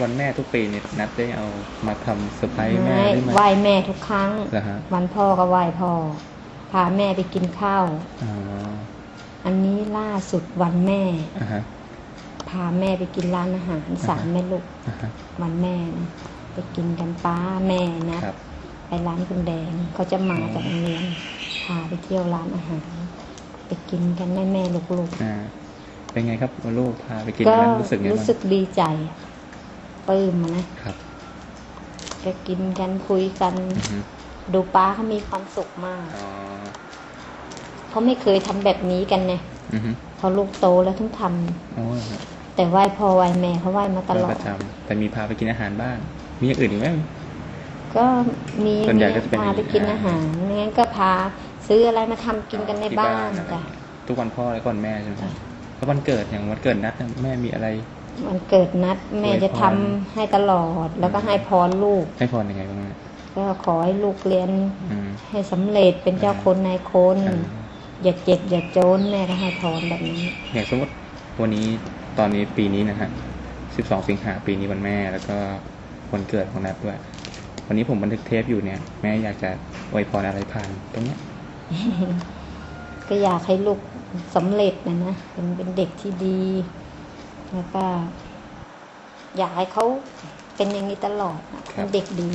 วันแม่ทุกปีเนี่ยนัดได้เอามาทำเซอร์ไพรส์แม่ไม่ได้ไหมไหว้แม่ทุกครั้ง เหรอฮะวันพ่อก็ไหว้พ่อ พาแม่ไปกินข้าว อ๋ออันนี้ล่าสุดวันแม่ อ่าฮะ พาแม่ไปกินร้านอาหารสามแม่ลูก อ่าฮะ วันแม่นะไปกินกันป้าแม่นะ ครับ ไปร้านคุณแดงเขาจะมาจากโรงเรียนพาไปเที่ยวร้านอาหาร ไปกินกันแม่แม่ๆลูกอ่า เป็นไงครับลูกพาไปกินๆก็นั้นรู้สึกไงรู้บ้างสึกดีใจอะ ปลื้มอะนะครับ ก็กินกันคุยกัน อือฮึดูป้าเขามีความสุขมากอ๋อเขาไม่เคยทำแบบนี้กันไงอือฮึพอลูกโตแล้วถึงทำโอ้ยแต่ไหว้พ่อไหว้แม่เขาไหว้มาตลอปด ระจำแต่มีพาไปกินอาหารบ้าง มีอย่างอื่นอีกไหม ก็มีส่วนใหญ่ก็จะเป็นพาไปกินอาหารไม่งั้นก็พาซื้ออะไรมาทำกินกันในที่บ้านอะไรจ้ะ ทุกวันพ่อและก่อนแม่ใช่ไหมจ้ะแล้ววันเกิดอย่างวันเกิดนัดน่ะแม่มีอะไร วันเกิดนัดแม่อวยพรจะทำให้ตลอด แล้วก็ให้พรลูก ให้พรยังไงบ้างแม่ก็ขอให้ลูกเรียนอืม ให้สำเร็จเป็นเจ้าคนนายคน อ่า อย่าเจ็บอย่าจนแม่ก็ให้พรแบบนี้ อย่างสมมติวันนี้ตอนนี้ปีนี้นะฮะ 12 สิงหาปีนี้วันแม่ แล้วก็วันเกิดของนัดด้วย วันนี้ผมบันทึกเทปอยู่เนี่ย แม่อยากจะอวยพรอะไรผ่านตรงเนี้ย ก็อยากให้ลูกสำเร็จนะนะเป็นเป็นเด็กที่ดี แล้วก็ อยากให้เขาเป็นอย่างนี้ตลอดนะเป็นเด็กดี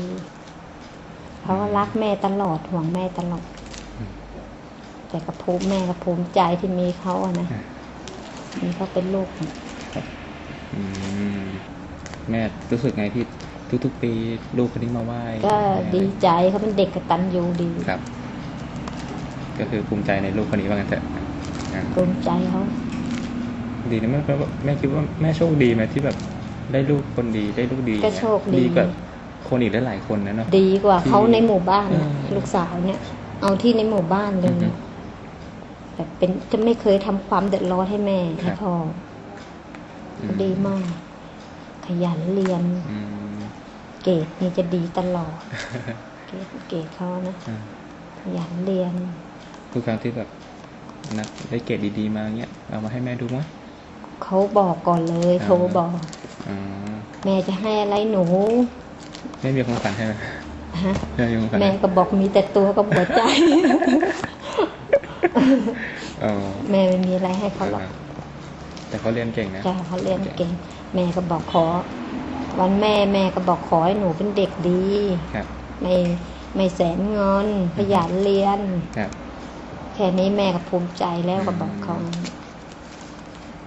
เขาก็รักแม่ตลอดห่วงแม่ตลอดอืมแต่ก็ภูมิแม่ก็ภูมิใจที่มีเขาอะนะอะมีเขาเป็นลูกอืมแม่รู้สึกไงที่ทุกๆปีลูกคนนี้มาไหว้ก็ดีใจเขาเป็นเด็กกตัญญูดีครับ ก็คือภูมิใจในลูกคนนี้ว่างั้นเถอะอะภูมิใจเขา ดีนะแม่แม่แม่คิดว่าแม่โชคดีไหมที่แบบได้ลูกคนดีได้ลูกดีก็โชคดีดีกว่าคนอีกหลายๆคนนะเนาะดีกว่าเขาในหมู่บ้านอืนะมลูกสาวเนี่ย เอาที่ในหมู่บ้านเลอืยอฮึแบบเป็นจะไม่เคยทำความเดือดร้อนให้แม่ครัให้บพ่ออือดีมาก ขยันเรียนอืมเกรดนี่จะดีตลอด เกรดเกรดเขานะอ่าขยันเรียนทุกครั้งที่แบบนัดได้เกรดดีๆมาเงี้ยเอามาให้แม่ดูไหม เขาบอกก่อนเลยอ่าโทรบอกอ๋อแม่จะให้อะไรหนูแม่มีของขวัญให้ไหมฮะแม่มีของขวัญแม่ให้ก็บอกมีแต่ตัวกับหัวใจอ๋อแม่ไม่มีอะไรให้เขาหรอกแต่เขาเรียนเก่งนะจ้าเขาเรียนเก่ง แม่ก็บอกขอ วันแม่แม่ก็บอกขอให้หนูเป็นเด็กดีครับไม่ไม่แสนเงินขยันเรียนครับแค่นี้แม่ก็ภูมิใจแล้วก็บอกเขาอืม